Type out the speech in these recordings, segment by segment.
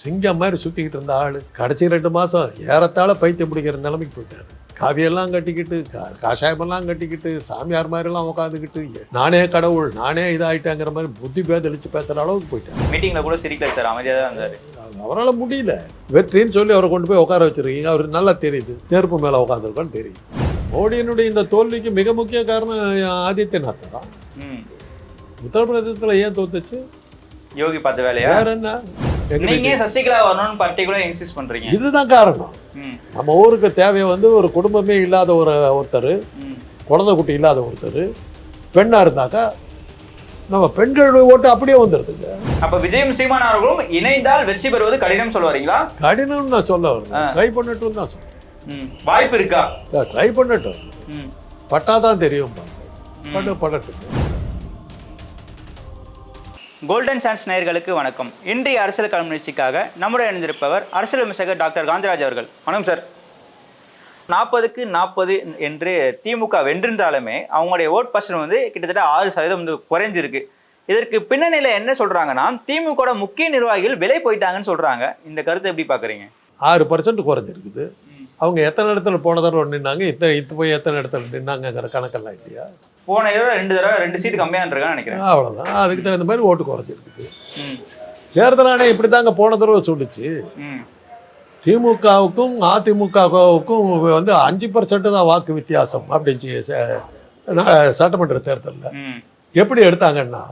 சிங்கம் மாதிரி சுற்றிக்கிட்டு இருந்த ஆள் கடைசி ரெண்டு மாதம் ஏறத்தாழ பைத்தியம் பிடிக்கிற நிலைமைக்கு போயிட்டார். காவியெல்லாம் கட்டிக்கிட்டு கா காஷாயமெல்லாம் கட்டிக்கிட்டு சாமியார் மாதிரிலாம் உட்காந்துக்கிட்டு நானே கடவுள் நானே இதாகிட்டேங்கிற மாதிரி புத்தி பேதளிச்சு பேசுகிற அளவுக்கு போயிட்டார். மீட்டிங்ல கூட சிரிக்கல சார் அமைதியாக தான் இருந்தாரு. அவரால் முடியல. வெற்றின்னு சொல்லி அவரை கொண்டு போய் உட்கார வச்சிருக்கீங்க. அவருக்கு நல்லா தெரியுது. நெருப்பு மேலே உட்காந்துருக்கான்னு தெரியுது. மோடியினுடைய இந்த தோல்விக்கு மிக முக்கிய காரணம் ஆதித்யநாத் தான். உத்தரப்பிரதேசத்தில் ஏன் தோத்துச்சு? யோகி பார்த்த வேலையா? வேற என்ன? நீங்க சசிகலா வரணும்னு பர்டிகுலர் இன்சிஸ்ட் பண்றீங்க. இதுதான் காரணம். நம்ம ஊருக்கு தேவை வந்து ஒரு குடும்பமே இல்லாத ஒரு ஒருத்தர் குழந்தை குட்டி இல்லாத ஒருத்தர் பெண்ணாக இருந்தாக்கா நம்ம பெண்களுடைய ஓட்டு அப்படியே வந்துடுதுங்க அப்ப விஜயும் சீமான் அவர்களும் இணைந்தால் வெற்றி பெறுவது கடினம் சொல்ல வரீங்களா கடினம்னு நான் சொல்ல வரேன் ட்ரை பண்ணட்டும் தான் ம். வாய்ப்பு இருக்கா? ட்ரை பண்ணட்டும். ம். பட்டாதான் தெரியும். பண்ண படட்டும். கோல்டன் சான்ஸ் நேயர்களுக்கு வணக்கம். இன்றைய அரசியல் களம் நிகழ்ச்சிக்காக நம்முடைய இணைந்திருப்பவர் அரசியல் விமர்சகர் டாக்டர் காந்திராஜ் அவர்கள். வணக்கம் சார். நாற்பதுக்கு நாற்பது என்று திமுக வென்றிருந்தாலுமே அவங்களுடைய ஓட் பர்சன்ட் வந்து கிட்டத்தட்ட ஆறு சதவீதம் வந்து குறைஞ்சிருக்கு. இதற்கு பின்னணியில் என்ன சொல்றாங்கன்னா திமுக முக்கிய நிர்வாகிகள் விலை போயிட்டாங்கன்னு சொல்றாங்க. இந்த கருத்தை எப்படி பார்க்குறீங்க? ஆறு பர்சன்ட் குறைஞ்சிருக்குது. அவங்க எத்தனை இடத்துல போன தடவை நின்னாங்க? இத்தனை இத்து போய் எத்தனை இடத்துல நின்னாங்கங்கிற கணக்கெல்லாம் இல்லையா? போன தடவை ரெண்டு தடவை ரெண்டு சீட்டு கம்மியாக இருக்கான்னு நினைக்கிறேன். அவ்வளோதான் அதுக்கு தகுந்த மாதிரி ஓட்டு குறைஞ்சிருக்குது தேர்தல் ஆணையம் இப்படி தாங்க போன தடவை சொல்லுச்சு. திமுகவுக்கும் அதிமுகவுக்கும் வந்து அஞ்சு பர்சன்ட் தான் வாக்கு வித்தியாசம் அப்படின்னு சட்டமன்ற தேர்தலில். எப்படி எடுத்தாங்கன்னா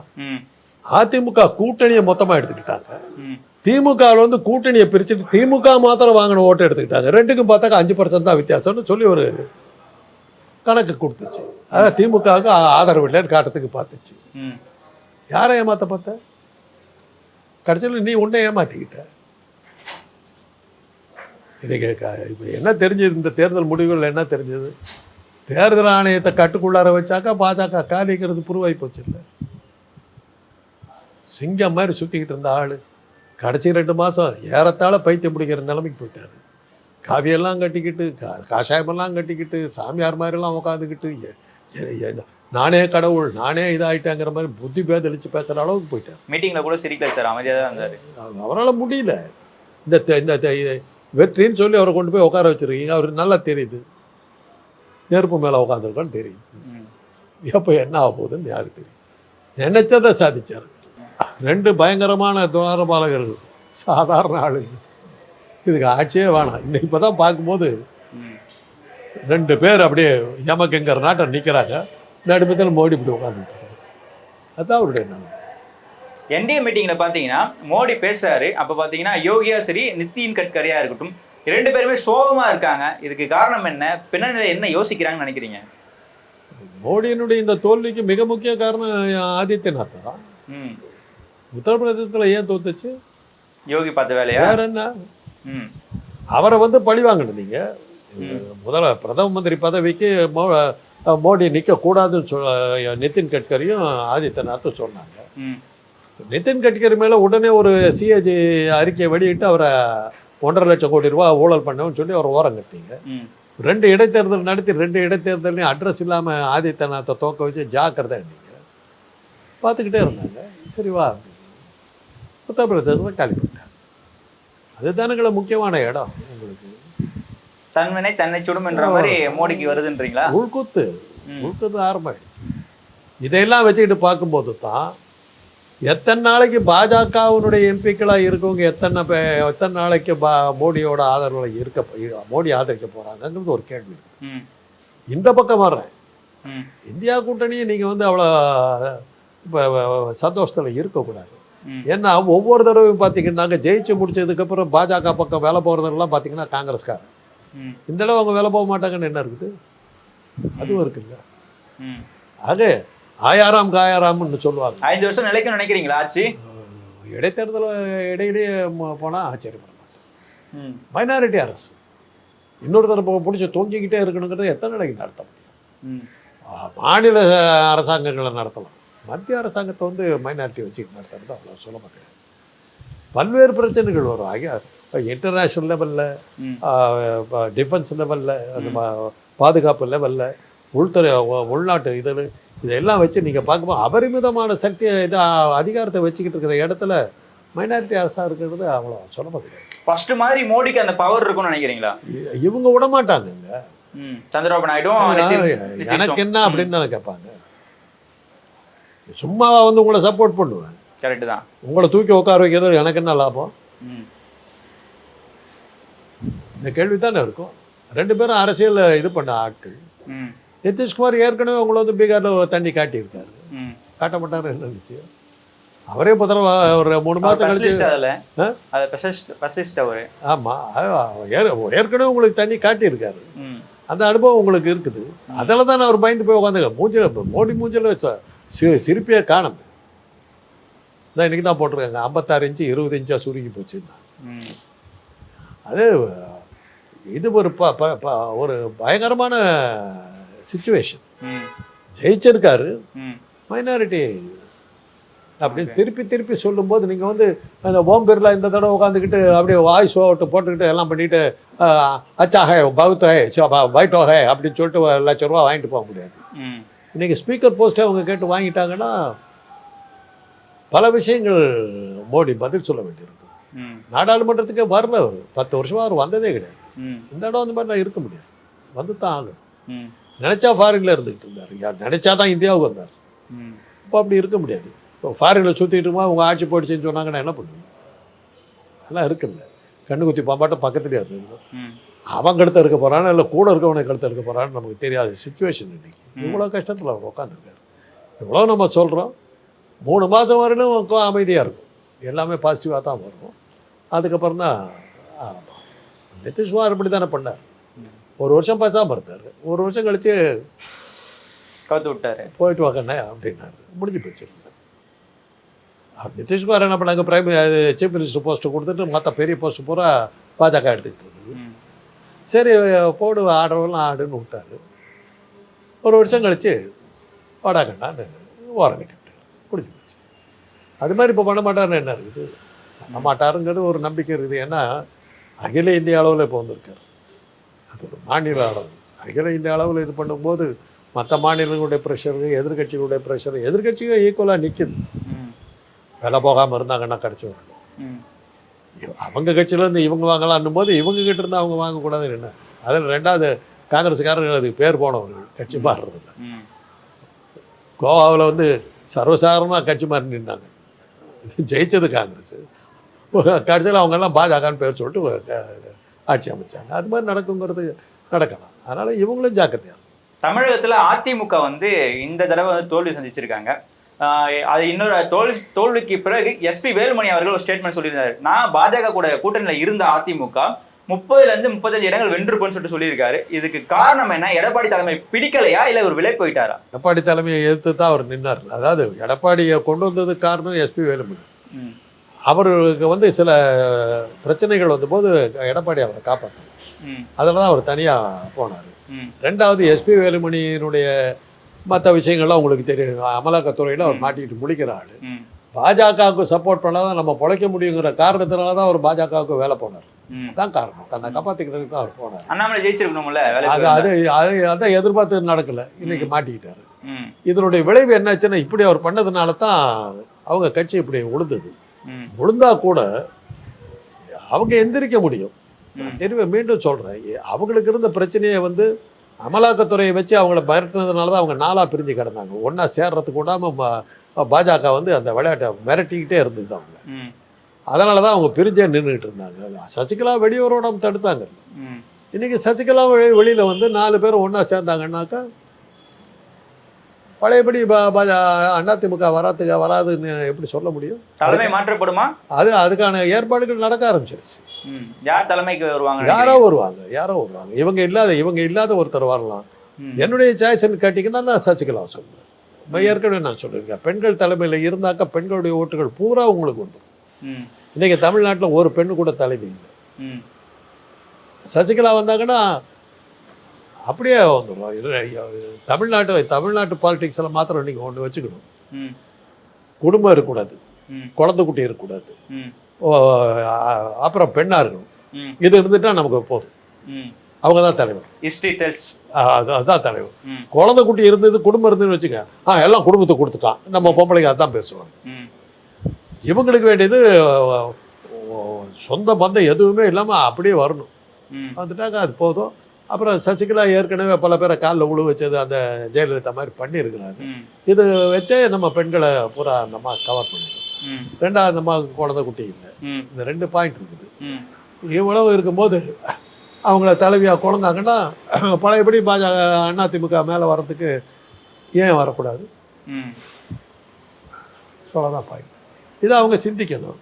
அதிமுக கூட்டணியை மொத்தமாக எடுத்துக்கிட்டாங்க. திமுகவில் வந்து கூட்டணியை பிரிச்சுட்டு திமுக மாத்திரம் வாங்கின ஓட்டு எடுத்துக்கிட்டாங்க. ரெண்டுக்கும் பார்த்தாக்கா அஞ்சு பர்சன்ட் தான் வித்தியாசம்னு சொல்லி ஒரு கணக்கு கொடுத்துச்சு. அதான் திமுகவுக்கு ஆதரவு இல்லைன்னு காட்டுறதுக்கு பார்த்துச்சு. யாரை ஏமாத்த பார்த்த? கடைசியில் நீ உன்னை ஏமாத்திக்கிட்ட. இன்னைக்கு க- இப்போ என்ன தெரிஞ்சது? இந்த தேர்தல் முடிவுகள் என்ன தெரிஞ்சது? தேர்தல் ஆணையத்தை கட்டுக்குள்ளார வச்சாக்கா பாஜக காலிக்கிறது புருவாய் போச்சு இல்லை. சிங்கம் மாதிரி சுற்றிக்கிட்டு இருந்த ஆள் கடைசி ரெண்டு மாதம் ஏறத்தாழ பைத்தியம் பிடிக்கிற நிலைமைக்கு போயிட்டார். காவியெல்லாம் கட்டிக்கிட்டு கா காஷாயமெல்லாம் கட்டிக்கிட்டு சாமியார் மாதிரிலாம் உட்காந்துக்கிட்டு நானே கடவுள் நானே இதாகிட்டேங்கிற மாதிரி புத்தி பேதளிச்சு பேசுகிற அளவுக்கு போயிட்டார். மீட்டிங்ல கூட சிரிக்கல சார் அமைதியாக தான் இருந்தாரு. அவரால் முடியல. இந்த இந்த வெற்றின்னு சொல்லி அவரை கொண்டு போய் உட்கார வச்சிருக்கீங்க. அவருக்கு நல்லா தெரியுது. நெருப்பு மேலே உட்காந்துருக்கான்னு தெரியுது. எப்போ என்ன ஆக போகுதுன்னு யாருக்கு தெரியும்? நினைச்சதை சாதிச்சாரு. ரெண்டு பயங்கரமான துவாரபாலகர்கள் சாதாரண ஆளுங்க. இதுக்கு ஆட்சியே வேணாம். இன்னைக்கு இப்போ தான் பார்க்கும்போது ரெண்டு பேர் அப்படியே யமகங்கர் நாட்டை நிற்கிறாங்க நடுமத்தில் மோடி இப்படி உட்காந்துட்டு இருக்காரு. அதுதான் அவருடைய நிலைமை. என்டிஏ மீட்டிங்ல பாத்தீங்கன்னா மோடி பேசுறாரு. அப்ப பாத்தீங்கன்னா யோகியா சரி நிதின் கட்கரியா இருக்கட்டும் இரண்டு பேருமே சோகமா இருக்காங்க. இதுக்கு காரணம் என்ன? பின்னணியில என்ன யோசிக்கிறாங்கன்னு நினைக்கிறீங்க? மோடியினுடைய இந்த தோல்விக்கு மிக முக்கிய காரணம் ஆதித்யநாத் தான். உத்தரப்பிரதேசத்தில் ஏன் தோத்துச்சு? யோகி பார்த்த வேலையா? வேற என்ன? அவரை வந்து பழி வாங்கணும் முதல்ல பிரதம மந்திரி பதவிக்கு மோ மோடி நிற்கக்கூடாதுன்னு சொல் நிதின் கட்கரியும் ஆதித்யநாத்தும் சொன்னாங்க. நிதின் கட்கரி மேலே உடனே ஒரு சிஏஜி அறிக்கையை வெளியிட்டு அவரை ஒன்றரை லட்சம் கோடி ரூபா ஊழல் பண்ணவன்னு சொல்லி அவர் ஓரம் கட்டிங்க. ரெண்டு இடைத்தேர்தல் நடத்தி ரெண்டு இடைத்தேர்தலையும் அட்ரஸ் இல்லாமல் ஆதித்யநாத்தை தோக்க வச்சு ஜாக்கிரதை நீங்கள் பார்த்துக்கிட்டே இருந்தாங்க. சரி வா. உத்தரப்பிரதேசத்தில் காலி பண்ணிட்டாங்க. அதுதானுங்கள முக்கியமான இடம். உங்களுக்கு தன்வினை தன்னை சுடும் என்ற மாதிரி மோடிக்கு வருதுன்றீங்களா? உள்குத்து. உள்குத்து ஆரம்பமாயிடுச்சு. இதையெல்லாம் வச்சுக்கிட்டு பார்க்கும்போது தான் எத்தனை நாளைக்கு பாஜகவினுடைய எம்பிக்களாக இருக்கவங்க எத்தனை எத்தனை நாளைக்கு பா மோடியோட ஆதரவில் இருக்க மோடி ஆதரிக்க போகிறாங்கங்கிறது ஒரு கேள்வி இருக்கு. இந்த பக்கம் வர்றேன். இந்தியா கூட்டணியை நீங்கள் வந்து அவ்வளோ இப்போ சந்தோஷத்தில் இருக்கக்கூடாது. ஏன்னா ஒவ்வொரு தடவையும் பார்த்தீங்கன்னாங்க ஜெயிச்சு முடிச்சதுக்கப்புறம் பாஜக பக்கம் வேலை போகிறதெல்லாம் பார்த்தீங்கன்னா காங்கிரஸ்காரன் இந்த தடவை அவங்க வேலை போக மாட்டாங்கன்னு என்ன இருக்குது? அதுவும் இருக்குல்ல. ம் ஆக ஆயாராம் காயாராம்னு சொல்லுவாங்க. ஐந்து வருஷம் நிலைக்கும் நினைக்கிறீங்களா ஆச்சு? இடைத்தேர்தல் இடையிலேயே போனால் ஆச்சரியப்பட மாட்டேன் மைனாரிட்டி அரசு. இன்னொரு தடவை பிடிச்சி தொங்கிக்கிட்டே இருக்கணுங்கிறது எத்தனை நாளைக்கு நடத்த முடியும்? மாநில அரசாங்கங்களை நடத்தலாம். மத்திய அரசாங்கத்தை வந்து மைனாரிட்டி வச்சுக்கிட்டு நடத்துறது அவ்வளோ சுலபம் கிடையாது. பல்வேறு பிரச்சனைகள் வரும். ஆகிய இன்டர்நேஷ்னல் லெவலில் டிஃபென்ஸ் லெவலில் அந்த பாதுகாப்பு லெவலில் உள்துறை உள்நாட்டு இதில் இதெல்லாம் வச்சு நீங்கள் பார்க்கும்போது அபரிமிதமான சக்தி இது அதிகாரத்தை வச்சுக்கிட்டு இருக்கிற இடத்துல மைனாரிட்டி அரசாக இருக்கிறது அவ்வளோ கிடையாது. ஃபர்ஸ்ட் மாதிரி மோடிக்கு அந்த பவர் இருக்கும்னு நினைக்கிறீங்களா? இவங்க விட மாட்டாங்கங்க ம். சந்திரபாபு நாயுடும் நிதிஷும். எனக்கு என்ன அப்படின்னு தானே கேட்பாங்க. சும்மா வந்து உங்களை சப்போர்ட் பண்ணுவேன். கரெக்ட் தான். உங்களை தூக்கி உட்கார வைக்கிறது எனக்கு என்ன லாபம்? இந்த கேள்வி தானே இருக்கும். ரெண்டு பேரும் அரசியலில் இது பண்ண ஆட்கள். நிதிஷ்குமார் ஏற்கனவே உங்களை வந்து பீகாரில் ஒரு தண்ணி காட்டியிருக்காரு. காட்ட மாட்டாரு என்ன நிச்சயம் அவரே இப்போ தடவை ஒரு மூணு மாதம் கழிச்சு ஆமாம் ஏற்கனவே உங்களுக்கு தண்ணி காட்டியிருக்காரு. அந்த அனுபவம் உங்களுக்கு இருக்குது. அதில் தான் அவர் பயந்து போய் உட்காந்துக்க மூஞ்சில் மோடி மூஞ்சில் ச- சி சிரிப்பே காணும் நான் இன்றைக்கி தான் போட்டிருக்காங்க. ஐம்பத்தாறு இன்ச்சு இருபது இன்ச்சா சுருங்கி போச்சுன்னா. அது இது ஒரு ப ஒரு பயங்கரமான சுச்சுவேஷன் ஜெயிச்சிருக்காரு. மைனாரிட்டி அப்படின்னு திருப்பி திருப்பி சொல்லும்போது நீங்கள் வந்து அந்த ஓம் பிர்லா இந்த தடவை உட்காந்துக்கிட்டு அப்படியே வாய்ஸ் ஓட்டு போட்டுக்கிட்டு எல்லாம் பண்ணிட்டு அச்சா ஹே பகுத் ஹே பைட்டோ ஹே அப்படின்னு சொல்லிட்டு ஒரு லட்ச ரூபா வாங்கிட்டு போக முடியாது. ம். இன்னைக்கு ஸ்பீக்கர் போஸ்ட்டை அவங்க கேட்டு வாங்கிட்டாங்கன்னா பல விஷயங்கள் மோடி பதில் சொல்ல வேண்டியிருக்கும். ம். நாடாளுமன்றத்துக்கே வரல அவர். பத்து வருஷமா அவர் வந்ததே கிடையாது. இந்த இடம் அந்த மாதிரிலாம் இருக்க முடியாது. வந்து தான் ஆகணும் நினச்சா ஃபாரின்ல இருந்துகிட்டு இருந்தார். யார் நினச்சா தான் இந்தியாவுக்கு வந்தார். இப்போ அப்படி இருக்க முடியாது. இப்போ ஃபாரினில் சுற்றிட்டு இருக்குமா உங்கள் ஆட்சி போயிடுச்சுன்னு சொன்னாங்கன்னா என்ன பண்ணுவீங்க? அதெல்லாம் இருக்குல்ல. கண்ணு குத்தி பாம்பாட்டம் பக்கத்துலேயே இருந்தது. அவன் கழுத்த இருக்க போகிறான்னு இல்லை கூட இருக்கவனை கழுத்த இருக்க போகிறான்னு நமக்கு தெரியாத சுச்சுவேஷன் இன்னைக்கு. இவ்வளோ கஷ்டத்தில் அவர் உட்காந்துருக்காரு இவ்வளோ நம்ம சொல்கிறோம் மூணு மாதம் வரையிலும் அமைதியாக இருக்கும். எல்லாமே பாசிட்டிவாக தான் வரும். அதுக்கப்புறம் தான் ஆரம்பம். நிதிஷ்குமார் இப்படி தானே பண்ணார். ஒரு வருஷம் பேசாமல் இருந்தார். ஒரு வருஷம் கழிச்சு கவுத்து விட்டாரு. போயிட்டு வாங்கண்ணே அப்படின்னாரு. முடிஞ்சு போச்சு. அவர் நிதிஷ்குமார் என்ன பண்ணாங்க? பிரைம் சீஃப் மினிஸ்டர் போஸ்ட்டு கொடுத்துட்டு மற்ற பெரிய போஸ்ட் பூரா பாஜக எடுத்துக்கிட்டு இருந்தது. சரி போடு ஆடுறவெல்லாம் ஆடுன்னு விட்டாரு. ஒரு வருஷம் கழிச்சு வாடாக்கண்ணான்னு ஓரம் கட்டிவிட்டார் முடிஞ்சு போச்சு. அது மாதிரி இப்போ பண்ண மாட்டாருன்னு என்ன இருக்குது? பண்ண மாட்டாருங்கிறது ஒரு நம்பிக்கை இருக்குது. ஏன்னா அகில இந்திய அளவில் இப்போ வந்திருக்காரு. அது ஒரு மாநில அளவு. அகில இந்திய அளவில் இது பண்ணும்போது மற்ற மாநிலங்களுடைய ப்ரெஷரு எதிர்கட்சிகளுடைய ப்ரெஷர் எதிர்கட்சிகள் ஈக்குவலாக நிற்கிது வேலை போகாமல் இருந்தாங்கன்னா கிடச்சி வரணும் ம். அவங்க கட்சியிலேருந்து இவங்க வாங்கலான்னும் போது இவங்க கிட்ட இருந்து அவங்க வாங்கக்கூடாதுன்னு என்ன? அதில் ரெண்டாவது காங்கிரஸ்காரர்கள் அதுக்கு பேர் போனவர்கள் கட்சி மாறுறதில்ல கோவாவில் வந்து சர்வசாதாரணமாக கட்சி மாறி நின்னாங்க. ஜெயிச்சது காங்கிரஸ். கடைசியில் அவங்கெல்லாம் பாஜகன்னு பேர் சொல்லிட்டு ஆட்சி அமைச்சாங்க. அது மாதிரி நடக்குங்கிறது நடக்கலாம். அதனால் இவங்களும் ஜாக்கிரதையாக. தமிழகத்துல அதிமுக வந்து இந்த தடவை வந்து தோல்வி சந்திச்சிருக்காங்க. அது இன்னொரு தோல்வி தோல்விக்கு பிறகு எஸ்பி வேலுமணி அவர்கள் ஒரு ஸ்டேட்மெண்ட் சொல்லியிருந்தாரு. நான் பாஜக கூட கூட்டணியில இருந்த அதிமுக முப்பதுல இருந்து முப்பத்தஞ்சு இடங்கள் வென்றிருப்போம்னு சொல்லிட்டு சொல்லியிருக்காரு. இதுக்கு காரணம் என்ன? எடப்பாடி தலைமை பிடிக்கலையா? இல்ல ஒரு விலை போயிட்டாரா? எடப்பாடி தலைமையை எதிர்த்து தான் அவர் நின்னார். அதாவது எடப்பாடியை கொண்டு வந்ததுக்கு காரணம் எஸ்பி வேலுமணி. அவருக்கு வந்து சில பிரச்சனைகள் வந்தபோது எடப்பாடி அவரை காப்பாற்றினார் ம். அதில் தான் அவர் தனியாக போனார். ரெண்டாவது எஸ்பி வேலுமணியினுடைய மற்ற விஷயங்கள்லாம் உங்களுக்கு தெரியும். அமலாக்கத்துறையில் அவர் மாட்டிக்கிட்டு முழிக்கிற ஆள் பாஜகவுக்கு சப்போர்ட் பண்ணாதான் நம்ம பொழைக்க முடியுங்கிற காரணத்தினால தான் அவர் பாஜகவுக்கு வேலை போனார். அதான் காரணம். தன்னை காப்பாற்றிக்கிறதுக்கு தான் அவர் போனார். அண்ணாமலை ஜெயிச்சிருக்கணும்ல அது அது அது அதான் எதிர்பார்த்து நடக்கல. இன்னைக்கு மாட்டிக்கிட்டாரு. இதனுடைய விளைவு என்னாச்சுன்னா இப்படி அவர் பண்ணதுனால தான் அவங்க கட்சி இப்படி உளுந்தது உளுந்தா கூட அவங்க எந்திரிக்க முடியும். திரும்ப மீண்டும் சொல்கிறேன் அவங்களுக்கு இருந்த பிரச்சனையை வந்து அமலாக்கத்துறையை வச்சு அவங்கள மிரட்டினதுனால தான் அவங்க நாளாக பிரிஞ்சு கிடந்தாங்க. ஒன்றா சேர்றதுக்கு விடாமல் பாஜக வந்து அந்த விளையாட்டை மிரட்டிக்கிட்டே இருந்தது அவங்க. அதனால தான் அவங்க பிரிஞ்சே நின்றுட்டு இருந்தாங்க. சசிகலா வெளியுறவோட தடுத்தாங்க. ம். இன்றைக்கி சசிகலா வெளி வெளியில் வந்து நாலு பேர் ஒன்றா சேர்ந்தாங்கன்னாக்கா பழையபடி அதிமுக வராதுக்கு வராதுன்னு எப்படி சொல்ல முடியும்? தலைமை மாற்றப்படுமா? அது அதுக்கான ஏற்பாடுகள் நடக்க ஆரம்பிச்சிருச்சு. யார் தலைமைக்கு வருவாங்க? யாரோ வருவாங்க யாரோ வருவாங்க. இவங்க இல்லாத இவங்க இல்லாத ஒருத்தர் வரலாம். என்னுடைய சாய்ஸ்ன்னு கேட்டிங்கன்னா நான் சசிகலா சொல்லுவேன் ஏற்கனவே நான் சொல்லியிருக்கேன். பெண்கள் தலைமையில் இருந்தாக்கா பெண்களுடைய ஓட்டுகள் பூரா உங்களுக்கு வந்துடும். ம். இன்றைக்கி தமிழ்நாட்டில் ஒரு பெண்ணு கூட தலைமை இல்லை. சசிகலா வந்தாங்கன்னா அப்படியே வந்துடும் தமிழ்நாட்டு தமிழ்நாட்டு பாலிடிக்ஸில் மாத்திரம் நீங்கள் ஒன்று வச்சுக்கணும். ம். குடும்பம் இருக்கக்கூடாது. குழந்தை குட்டி இருக்கக்கூடாது. அப்புறம் பெண்ணாக இருக்கணும். இது இருந்துட்டா நமக்கு போதும். அவங்க தான் தலைவர். அதுதான் தலைவர். குழந்தை குட்டி இருந்தது குடும்பம் இருந்ததுன்னு வச்சுங்க ஆ எல்லாம் குடும்பத்தை கொடுத்துட்டான். நம்ம பொம்பளைங்க அதான் பேசுவாங்க. இவங்களுக்கு வேண்டியது சொந்த பந்தம் எதுவுமே இல்லாமல் அப்படியே வரணும். வந்துட்டாங்க அது போதும். அப்புறம் சசிகலா ஏற்கனவே பல பேரை காலில் உழு வச்சது அந்த ஜெயலலிதா மாதிரி பண்ணியிருக்கிறாங்க. இது வச்சே நம்ம பெண்களை பூரா அந்த அம்மா கவர் பண்ணிடும் ரெண்டாவது அந்த அம்மாவுக்கு குழந்தை குட்டி இல்லை. இந்த ரெண்டு பாயிண்ட் இருக்குது. இவ்வளவு இருக்கும்போது அவங்கள தலைவியாக குழந்தாங்கன்னா பழையபடி பாஜக அதிமுக மேலே வர்றதுக்கு ஏன் வரக்கூடாது? அவ்வளோதான் பாயிண்ட் இதை அவங்க சிந்திக்கணும்.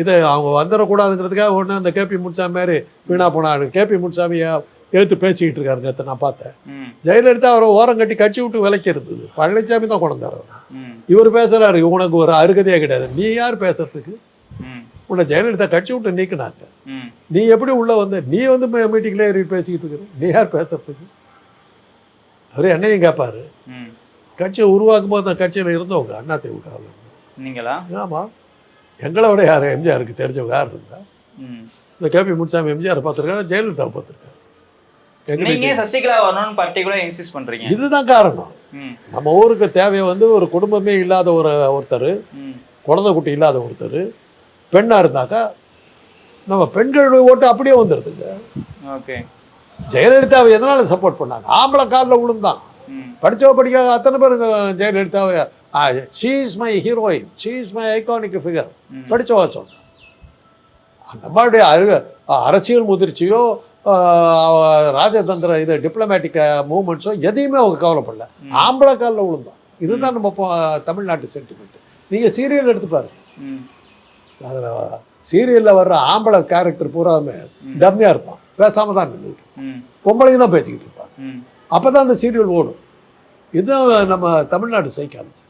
இதை அவங்க வந்துடக்கூடாதுங்கிறதுக்காக ஒன்று அந்த கேபி முன்சாமி மாதிரி வீணா போனாரு கேபி முன்சாமியை எடுத்து பேசிக்கிட்டு இருக்காரு நேற்று நான் பார்த்தேன். ஜெயலலிதா அவரை ஓரம் கட்டி கட்சி விட்டு விலைக்கு இருந்தது. பழனிசாமி தான் கொண்டார் இவர் பேசுறாரு உனக்கு ஒரு அருகதையே கிடையாது. நீ யார் பேசுறதுக்கு? உன்னை ஜெயலலிதா கட்சி விட்டு நீக்கினாங்க. நீ எப்படி உள்ள வந்த நீ வந்து மீட்டிங்ல ஏறி பேசிக்கிட்டு இருக்கிற? நீ யார் பேசுறதுக்கு? அவர் என்னையும் கேட்பாரு கட்சியை உருவாக்கும் போது அந்த கட்சியில் இருந்தவங்க அண்ணா திமுகவில் நீங்களா? ஆமாம் எங்களை விட யார் எம்ஜிஆருக்கு தெரிஞ்சவங்க யார் இருந்தா? இந்த கேபி முனுசாமி எம்ஜிஆர் பார்த்துருக்காரு ஜெயலலிதா பார்த்துருக்காரு. நீங்க சசிகலா வரணும்னு பர்டிகுலரா இன்சிஸ்ட் பண்றீங்க. இதுதான் காரணம். நம்ம ஊருக்கு தேவை வந்து ஒரு குடும்பமே இல்லாத ஒரு ஒருத்தர் குழந்தை குட்டி இல்லாத ஒருத்தர் பெண்ணாக இருந்தாக்கா நம்ம பெண்களுடைய ஓட்டு அப்படியே வந்துடுதுங்க ஓகே. ஜெயலலிதாவை எதனால சப்போர்ட் பண்ணாங்க? ஆம்பளை காலில் விழுந்தான். படித்தவ படிக்காத அத்தனை பேருங்க ஜெயலலிதாவை she is my heroine she is my iconic figure. படித்தவா சொன்னான். அந்த மாதிரி அறி அரசியல் முதிர்ச்சியோ ராஜதந்திர இது டிப்ளமேட்டிக் மூமெண்ட்ஸோ எதையுமே அவங்க கவலைப்படல. ஆம்பளை காலில் விழுந்தான் இதுதான் நம்ம தமிழ்நாட்டு சென்டிமெண்ட் நீங்கள் சீரியல் எடுத்து பாருங்க அதில் சீரியலில் வர்ற ஆம்பளை கேரக்டர் பூராமே. டம்மியாக இருப்பான். பேசாமல் தான் நின்றுட்டு ம். பொம்பளைங்க தான் பேசிக்கிட்டு இருப்பான். அப்போ தான் அந்த சீரியல் ஓடும். இதுதான் நம்ம தமிழ்நாடு சைக்காலஜி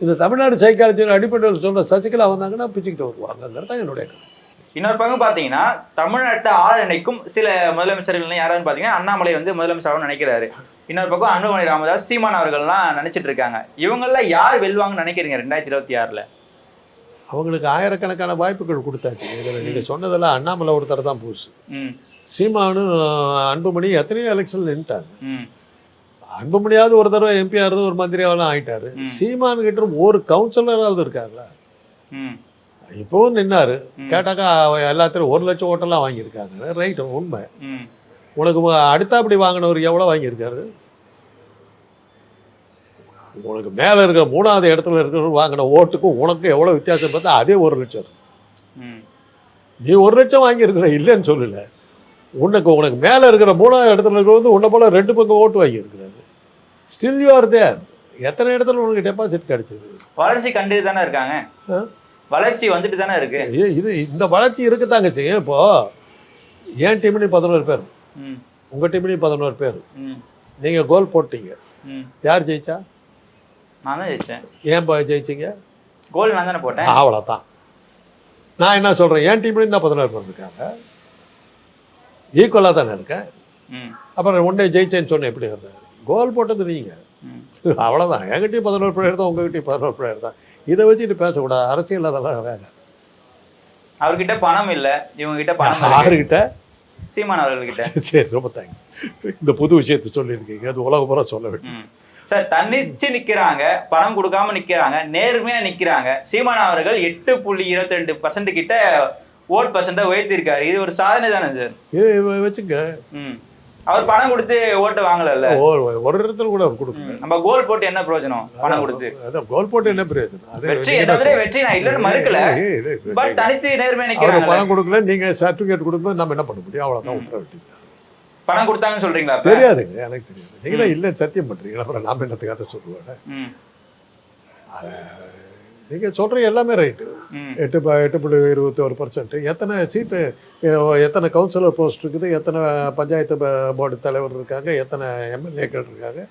இந்த தமிழ்நாடு சைக்காலஜியின் அடிப்படையில் சொல்ற சசிகலா வந்தாங்கன்னா பிச்சுக்கிட்டு வருவாங்கங்கிறது தான் என்னுடைய கருத்து. இன்னொரு பக்கம் பார்த்தீங்கன்னா தமிழ்நாட்டை ஆள நினைக்கும் சில முதலமைச்சர்கள் யாரான்னு பார்த்தீங்கன்னா அண்ணாமலை வந்து முதலமைச்சராக நினைக்கிறாரு. இன்னொரு பக்கம் அன்புமணி ராமதாஸ் சீமான் அவர்கள்லாம் நினைச்சிட்டு இருக்காங்க. இவங்கெல்லாம் யார் வெல்வாங்கன்னு நினைக்கிறீங்க ரெண்டாயிரத்தி இருபத்தி ஆறுல? அவங்களுக்கு ஆயிரக்கணக்கான வாய்ப்புகள் கொடுத்தாச்சு. இதில் நீங்கள் சொன்னதெல்லாம் அண்ணாமலை ஒருத்தர் தான் புதுசு. ம். சீமானு அன்புமணி எத்தனையோ எலெக்ஷன் நின்ட்டாங்க ம். அன்புமணியாவது ஒரு தடவை எம்பியாவது ஒரு மந்திரியாவெல்லாம் ஆயிட்டாரு. சீமானு கிட்ட ஒரு கவுன்சிலராவது இருக்கார்ல. ம். இப்போவும் நின்னாரு. கேட்டாக்கா அவ எல்லாத்திலும் ஒரு லட்சம் ஓட்டெல்லாம் வாங்கியிருக்காங்க. ரைட் உண்மை. உனக்கு அடுத்தாப்படி வாங்கினவர் எவ்வளோ வாங்கியிருக்காரு? உனக்கு மேலே இருக்கிற மூணாவது இடத்துல இருக்கிறவர் வாங்கின ஓட்டுக்கும் உனக்கும் எவ்வளோ வித்தியாசம் பார்த்தா அதே ஒரு லட்சம். நீ ஒரு லட்சம் வாங்கியிருக்கிற இல்லைன்னு சொல்லல. உனக்கு உனக்கு மேலே இருக்கிற மூணாவது இடத்துல இருக்கிற வந்து உன்னை போல ரெண்டு பக்கம் ஓட்டு வாங்கியிருக்கிறாரு. ஸ்டில் யூ ஆர் தேர் எத்தனை இடத்துல உனக்கு டெபாசிட் கிடைச்சது வளர்ச்சி கண்டு தானே இருக்காங்க? வளர்ச்சி வந்துட்டு தானே இருக்கு. இது இந்த வளர்ச்சி இருக்குதாங்க செய்யும் இப்போ என் டீம்லேயும் பதினோரு பேர். உங்கள் டீம்லேயும் பதினோரு பேர். நீங்கள் கோல் போட்டீங்க. யார் ஜெயிச்சா? நான் தான் ஜெயிச்சேன். ஏன் ஜெயிச்சிங்க? கோல் நான் தானே போட்டேன். அவ்வளோதான் நான் என்ன சொல்கிறேன் என் டீம்லேயும் தான் பதினோரு பேர் இருக்காங்க. ஈக்குவலாக தானே இருக்கேன். அப்புறம் உடனே ஜெயிச்சேன்னு சொன்னேன் எப்படி இருந்தேன் கோல் போட்டது நீங்கள் அவ்வளோதான் என்கிட்டயும் பதினோரு பிளேயர் தான் உங்ககிட்டயும் பதினோரு பிளேயர் தான். இதை வச்சுட்டு பேசக்கூடாது. அரசியல் அதெல்லாம் வேலை அவர்கிட்ட பணம் இல்ல. இவங்க கிட்ட பணம். யாருக்கிட்ட சீமான் அவர்கள்கிட்ட. சரி ரொம்ப தேங்க்ஸ் இந்த புது விஷயத்தை சொல்லியிருக்கீங்க. அது உலக பூரா சொல்ல வேண்டும். சார் தன்னிச்சு நிக்கிறாங்க. பணம் கொடுக்காம நிக்கிறாங்க. நேர்மையா நிக்கிறாங்க. சீமான் அவர்கள் எட்டு புள்ளி இருபத்தி ரெண்டு பர்சன்ட் கிட்ட ஓட் பர்சன்டா உயர்த்திருக்காரு இது ஒரு சாதனை தானே சார்? ம். அவர் பணம் கொடுத்து ஓட்டு வாங்கலல்ல. ஒரு- இடத்துல கூட அவர் கொடுக்கல. நம்ம கோல் போட்டு என்ன பிரயோஜனம்? பணம் கொடுத்து. அதான் கோல் போட்டு என்ன பிரயோஜனம்? வெற்றி எதாவது வெற்றி? நான் இல்லைன்னு மறுக்கல. பட் தனித்து அவர் நிக்கிறாங்க பணம் கொடுக்கல நீங்க சர்டிபிகேட் கொடுக்கும்போது நம்ம என்ன பண்ண முடியும்? அவ்வளவுதான் விட்டுற வேண்டியது பணம் கொடுத்தாங்கன்னு சொல்றீங்களா? தெரியாதுங்க எனக்கு தெரியாது. நீங்க தான் இல்லைன்னு சத்தியம் பண்றீங்க. அப்புறம் நாம என்னத்துக்காக சொல்லுவேன் ம் நீங்க சொல்றீங்க எல்லாமே ரைட்டு எட்டு ப- எட்டு புள்ளி இருபத்தி ஒரு பர்சன்ட் எத்தனை சீட்டு எத்தனை கவுன்சிலர் போஸ்ட் இருக்குது எத்தனை பஞ்சாயத்து போர்டு தலைவர் இருக்காங்க எத்தனை எம்எல்ஏக்கள் இருக்காங்க?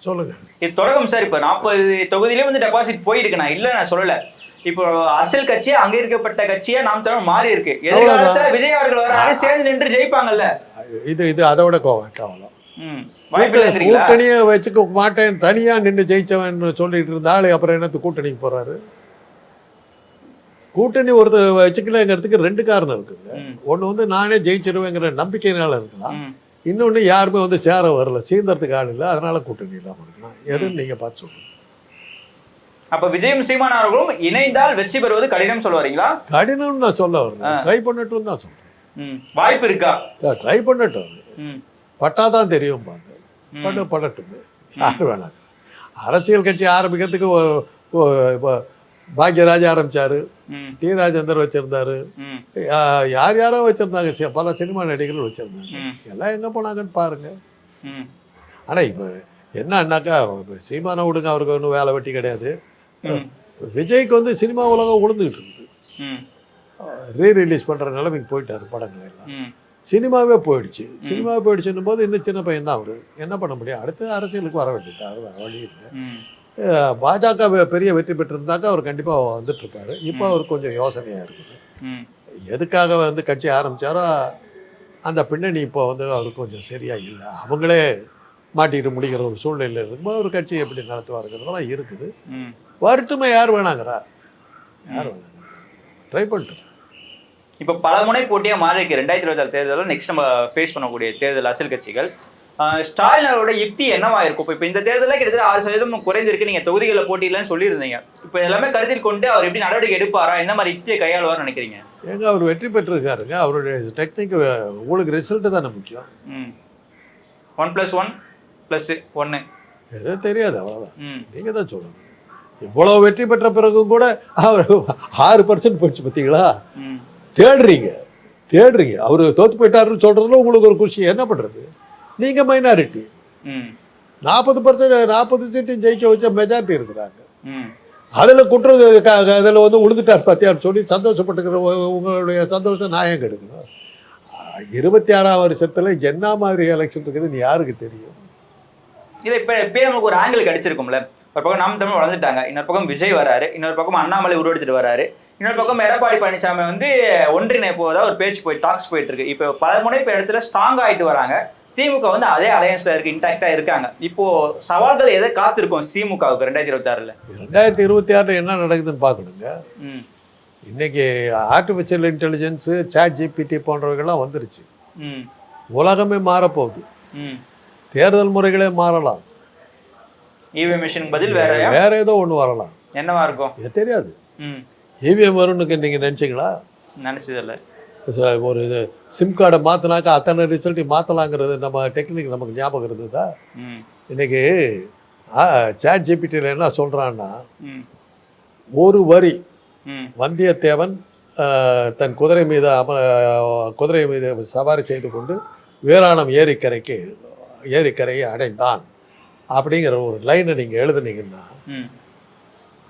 சொல்லுங்க. இது தொடக்கம் சார் இப்போ நாற்பது தொகுதியிலே வந்து டெபாசிட் போயிருக்கு நான் இல்லை நான் சொல்லல. இப்போ அரசியல் கட்சியா அங்க இருக்கப்பட்ட கட்சியா நாம் தமிழ் மாறி இருக்கு. எதிர்காலத்துல விஜய் அவர்கள் வராங்க சேர்ந்து நின்று ஜெயிப்பாங்கல்ல. இது இது அதை விட கோவம் கவலம் கூட்டணியை வச்சுக்க மாட்டேன் தனியா நின்று ஜெயிச்சவன் சொல்லிட்டு இருந்தாலும் அப்புறம் என்னத்து கூட்டணிக்கு போறாரு கூட்டணி ஒருத்தர் வச்சுக்கலங்கிறதுக்கு ரெண்டு காரணம் இருக்குங்க. ஒன்று வந்து நானே ஜெயிச்சிருவேங்கிற நம்பிக்கையினால இருக்கலாம். இன்னொன்று யாருமே வந்து சேர வரல சீந்தறதுக்கு ஆள் இல்லை அதனால கூட்டணி இல்லாமல் இருக்கலாம் எதுன்னு நீங்கள் பார்த்து சொல்லுங்க. அப்ப விஜயும் சீமான் அவர்களும் இணைந்தால் வெற்றி பெறுவது கடினம் சொல்ல வரீங்களா? கடினம்னு நான் சொல்ல வரேன் ட்ரை பண்ணட்டும் தான் சொல்கிறேன் ம். வாய்ப்பு இருக்கா? ட்ரை பண்ணட்டும். பட்டாதான் தெரியும் பாங்க பண்ண படட்டும். யார் வேணாங்க அரசியல் கட்சி ஆரம்பிக்கிறதுக்கு பாக்யராஜ் ஆரம்பிச்சாரு. டி ராஜேந்தர் வச்சிருந்தாரு. யார் யாரோ வச்சிருந்தாங்க. பல சினிமா நடிகர்கள் வச்சிருந்தாங்க. எல்லாம் எங்க போனாங்கன்னு பாருங்க. ம். ஆனா இப்போ என்னன்னாக்கா சீமானை விடுங்க அவருக்கு ஒன்றும் வேலை வெட்டி கிடையாது. விஜய்க்கு வந்து சினிமா உலகம் உளுந்துகிட்டு இருக்குது. ரீ ரிலீஸ் பண்ற நிலைமைக்கு போயிட்டாரு படங்கள் எல்லாம். சினிமாவே போயிடுச்சு. சினிமாவே போயிடுச்சுன்னும் போது இன்னும் சின்ன பையன் தான் அவரு. என்ன பண்ண முடியும்? அடுத்து அரசியலுக்கு வர வேண்டியது அவர் வேற வழி இல்லை. பாஜக பெரிய வெற்றி பெற்றிருந்தாக்கா அவர் கண்டிப்பா வந்துட்டு இருப்பாரு இப்போ அவருக்கு கொஞ்சம் யோசனையா இருக்குது. எதுக்காக வந்து கட்சி ஆரம்பிச்சாரோ அந்த பின்னணி இப்போ வந்து அவருக்கு கொஞ்சம் சரியா இல்லை. அவங்களே மாட்டிக்கிட்டு முடிக்கிற ஒரு சூழ்நிலையில் இருக்கும்போது ஒரு கட்சி எப்படி நடத்துவாருங்கிறதெல்லாம் இருக்குது. வரட்டுமே? யார் வேணாங்கிறா? யார் வேணாங்க ட்ரை பண்ணிட்டு இப்ப பல முனை போட்டியா மாறி இருக்கு. ரெண்டாயிரத்தி இருபத்தாறு தேர்தலில் நெக்ஸ்ட் நம்ம ஃபேஸ் பண்ணக்கூடிய தேர்தல் அரசியல் கட்சிகள். ஆஹ் ஸ்டாலின் அவரோட யுக்தி என்னவா இருக்கும் இப்போ இந்த தேர்தலில் கிட்டத்தட்ட ஆறு சதவீதம் குறைந்திருக்கு நீங்க தொகுதிகளில் போட்டியிலன்னு சொல்லியிருந்தீங்க. இப்போ எல்லாமே கருத்தில் கொண்டு அவர் எப்படி நடவடிக்கை எடுப்பாரா? என்ன மாதிரி யுக்தியை கையாளுவார்னு நினைக்கிறீங்க? ஏங்க அவர் வெற்றி பெற்றிருக்காருங்க. அவருடைய டெக்னிக் உங்களுக்கு ரிசல்ட்டு தானே முக்கியம். ஒன் ப்ளஸ் ஒன் ப்ளஸ் ஒன்று எதோ தெரியாது அவ்வளோதான் நீங்கள் தான் சொல்லணும். இவ்வளோ வெற்றி பெற்ற பிறகும் கூட அவர் ஆறு பர்சன்ட் போயிடுச்சு பார்த்தீங்களா? தேடுறீங்க. தேடுறீங்க. அவர் தோத்து போயிட்டாருன்னு சொல்கிறதுல உங்களுக்கு ஒரு குஷி. என்ன பண்ணுறது நீங்கள் மைனாரிட்டி நாற்பது பர்சன்ட் நாற்பது சீட்டு ஜெயிக்க வச்ச மெஜாரிட்டி இருக்கிறாங்க. அதில் குற்றம் அதில் வந்து உழுந்துட்டார் பத்தியார் சொல்லி சந்தோஷப்பட்டுக்கிற உங்களுடைய சந்தோஷம் நான் ஏன் கெடுக்கணும் இருபத்தி ஆறாம் வருஷத்தில் என்ன மாதிரி எலெக்ஷன் இருக்குதுன்னு யாருக்கு தெரியும்? இல்லை இப்போ இப்போ நமக்கு ஒரு ஆங்கிள் கிடைச்சிருக்கும்ல. ஒரு பக்கம் நாம் தமிழ் வளர்ந்துட்டாங்க. இன்னொரு பக்கம் விஜய் வராரு. இன்னொரு பக்கம் அண்ணாமலை உருவெடுத்துட்டு வராரு. இன்னொரு பக்கம் எடப்பாடி பழனிசாமி வந்து ஒன்றிணைப்போதா ஒரு பேச்சு போய் டாக்ஸ் போயிட்டு இருக்கு இப்போ பல முனை இப்போ இடத்துல ஸ்ட்ராங் ஆயிட்டு வராங்க. திமுக வந்து அதே அலையன்ஸ்ல இருக்கு இன்டாக்டா இருக்காங்க. இப்போ சவால்கள் எதை காத்திருக்கும் திமுகவுக்கு ரெண்டாயிரத்தி இருபத்தி ஆறுல ரெண்டாயிரத்தி இருபத்தி ஆறில் என்ன நடக்குதுன்னு பார்க்கணுங்க. ம். இன்னைக்கு ஆர்டிஃபிஷியல் இன்டெலிஜென்ஸு சாட் ஜிபிடி போன்றவைகள்லாம் வந்துருச்சு. ம். உலகமே மாறப்போகுது. ம். தேர்தல் முறைகளே மாறலாம். இவி மிஷினுக்கு பதில் வேற வேற ஏதோ ஒன்று வரலாம். என்னவா இருக்கும்? தெரியாது. இவிஎம் வரும்னு நீங்கள் நினச்சிங்களா? நினைச்சதில்ல. ஒரு இது சிம் கார்டை மாற்றினாக்கா அத்தனை ரிசல்ட்டையும் மாற்றலாங்கிறது நம்ம டெக்னிக் நமக்கு ஞாபகம் இருந்ததா? இன்னைக்கு சாட் ஜிபிடியில் என்ன சொல்கிறான்னா ஒரு வரி வந்தியத்தேவன் தன் குதிரை மீது அம குதிரை மீது சவாரி செய்து கொண்டு வீராணம் ஏரிக்கரைக்கு ஏரிக்கரையை அடைந்தான். அப்படிங்கிற ஒரு லைனை நீங்கள் எழுதுனீங்கன்னா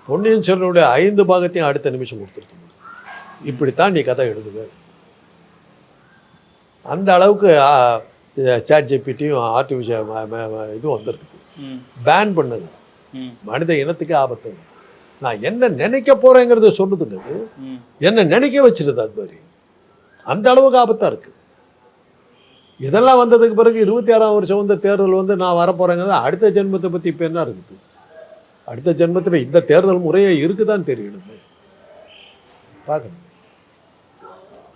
பொன்னியின் செல்வனுடைய ஐந்து பாகத்தையும் அடுத்த நிமிஷம் கொடுத்துருக்கீங்க இப்படித்தான் நீ கதை எழுதுவே. அந்த அளவுக்கு சாட் ஜிபிடியும் ஆர்டிஃபிஷியல் இதுவும் வந்திருக்குது பேன் பண்ணுங்க ம். மனித இனத்துக்கு ஆபத்துங்க நான் என்ன நினைக்க போறேங்கிறத சொல்லுதுங்க அது ம். என்ன நினைக்க வச்சிருது அது மாதிரி. அந்த அளவுக்கு ஆபத்தா இருக்கு. இதெல்லாம் வந்ததுக்கு பிறகு இருபத்தி ஆறாம் வருஷம் வந்து தேர்தல் வந்து நான் வரப்போறேங்கிறது அடுத்த ஜென்மத்தை பத்தி இப்ப என்ன இருக்குது? அடுத்த ஜென்மத்துல இந்த தேர்தல் முறையே இருக்குதான்னு தெரியணுமே. பார்க்கணும்.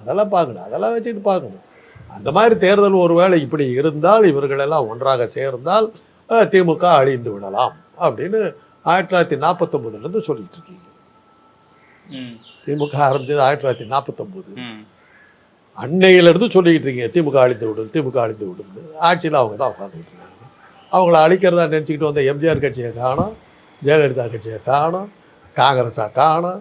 அதெல்லாம் பார்க்கணும். அதெல்லாம் வச்சுட்டு பார்க்கணும். அந்த மாதிரி தேர்தல் ஒருவேளை இப்படி இருந்தால் இவர்களெல்லாம் ஒன்றாக சேர்ந்தால் திமுக அழிந்து விடலாம் அப்படின்னு ஆயிரத்தி தொள்ளாயிரத்தி நாற்பத்தொம்பதுலேருந்து சொல்லிட்டு இருக்கீங்க. திமுக ஆரம்பிச்சது ஆயிரத்தி தொள்ளாயிரத்தி நாற்பத்தொம்போது. அன்னையிலேருந்து சொல்லிக்கிட்டு இருக்கீங்க திமுக அழிந்து விடும் திமுக அழிந்து விடும் ஆட்சியில் அவங்க தான் உட்காந்துக்கிட்டு இருக்காங்க. அவங்கள அழிக்கிறதா நினச்சிக்கிட்டு வந்த எம்ஜிஆர் கட்சியை காணோம். ஜெயலலிதா கட்சியை காணோம் காங்கிரஸா காணோம்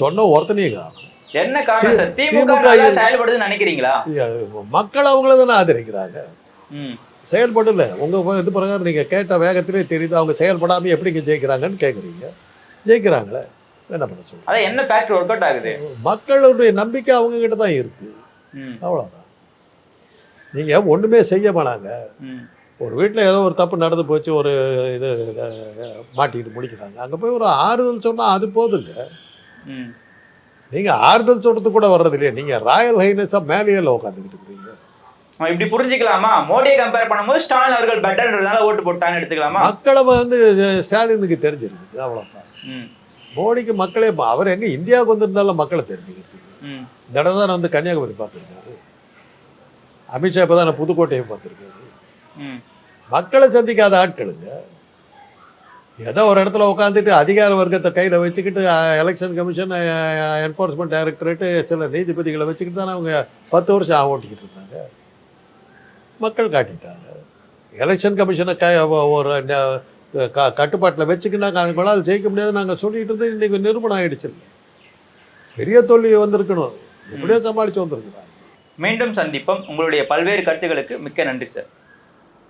சொன்ன ஒருத்தனையும் காணோம். என்ன காரணம் சார் திமுக செயல்படுதுன்னு நினைக்கிறீங்களா? மக்கள் அவங்கள தானே ஆதரிக்கிறாங்க. செயல்படல. உங்கள் இது பிரகாரம் நீங்கள் கேட்ட வேகத்திலே தெரியுது அவங்க செயல்படாமல் எப்படிங்க ஜெயிக்கிறாங்கன்னு கேட்குறீங்க ஜெயிக்கிறாங்களே என்ன பண்ண சொல்லுங்க அதான் என்ன ஃபேக்டர் ஒர்க் அவுட் ஆகுது? மக்களுடைய நம்பிக்கை அவங்க கிட்ட தான் இருக்குது ம். அவ்வளோதான் நீங்கள் ஒன்றுமே செய்ய மாட்டாங்க. ஒரு வீட்டில் ஏதோ ஒரு தப்பு நடந்து போச்சு ஒரு இது மாட்டிக்கிட்டு முடிக்கிறாங்க. அங்கே போய் ஒரு ஆறுதல் சொன்னால் அது போதுங்க. நீங்கள் ஆறுதல் சொல்கிறது கூட வர்றது இல்லையா. நீங்கள் ராயல் ஹைனஸாக மேலேயில் உட்காந்துக்கிட்டு இருக்கிறீங்க இப்படி புரிஞ்சுக்கலாமா? மோடியை கம்பேர் பண்ணும்போது ஸ்டாலின் அவர்கள் பெட்டர்ன்றதுனால ஓட்டு போட்டான்னு எடுத்துக்கலாமா? மக்களை வந்து ஸ்டாலினுக்கு தெரிஞ்சிருக்குது அவ்வளோதான் மோடிக்கு மக்களே அவர் எங்கே இந்தியாவுக்கு வந்திருந்தாலும் மக்களை தெரிஞ்சுக்கிறதுக்கு ம். இந்த இடம் தான் வந்து கன்னியாகுமரி பார்த்துருக்காரு. அமித்ஷா இப்போ தான் புதுக்கோட்டையை பார்த்துருக்காரு. மக்களை சந்திக்காத ஆட்களுங்க. ஏதோ ஒரு இடத்துல உட்காந்துட்டு அதிகார வர்க்கத்தை கையில் வச்சுக்கிட்டு எலெக்ஷன் கமிஷன் என்ஃபோர்ஸ்மெண்ட் டைரக்டரேட்டு சில நீதிபதிகளை வச்சுக்கிட்டு தானே அவங்க பத்து வருஷம் ஓட்டிக்கிட்டு இருந்தாங்க. மக்கள் காட்டிட்டாங்க. எலெக்ஷன் கமிஷனை க ஒரு கட்டுப்பாட்டில் வச்சுக்கிட்டு நாங்கள் அதுக்குள்ளால் ஜெயிக்க முடியாது. நாங்கள் சொல்லிட்டு இருந்து இன்றைக்கி நிரூபணம் ஆகிடுச்சு பெரிய தோல்வி வந்திருக்கணும். எப்படியோ சமாளித்து வந்திருக்கிறாங்க. மீண்டும் சந்திப்போம். உங்களுடைய பல்வேறு கருத்துக்களுக்கு மிக்க நன்றி சார்.